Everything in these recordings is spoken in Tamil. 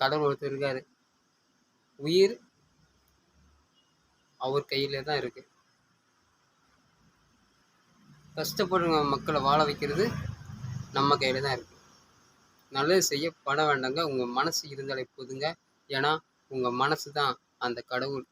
கடவுள் ஒருத்தர் இருக்காரு. உயிர் அவர் கையில தான் இருக்கு. கஷ்டப்படுற மக்களை வாழ வைக்கிறது நம்ம கையில தான் இருக்கு. நல்லது செய்ய வேண்டாங்க. உங்க மனசு இருந்தாலே போதுங்க. ஏன்னா உங்க மனசு தான் அந்த கடவுள்.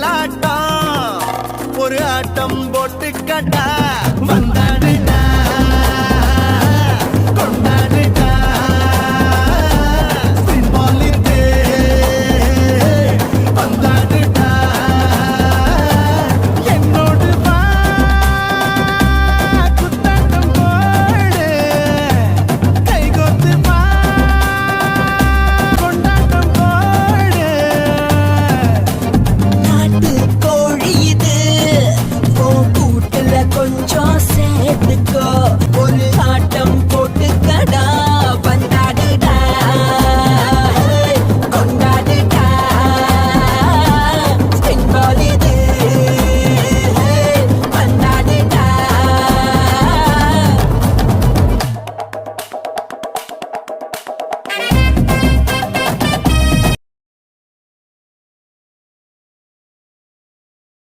மல்லாட்டம் ஒரு ஆட்டம் போட்டு கட்ட வந்த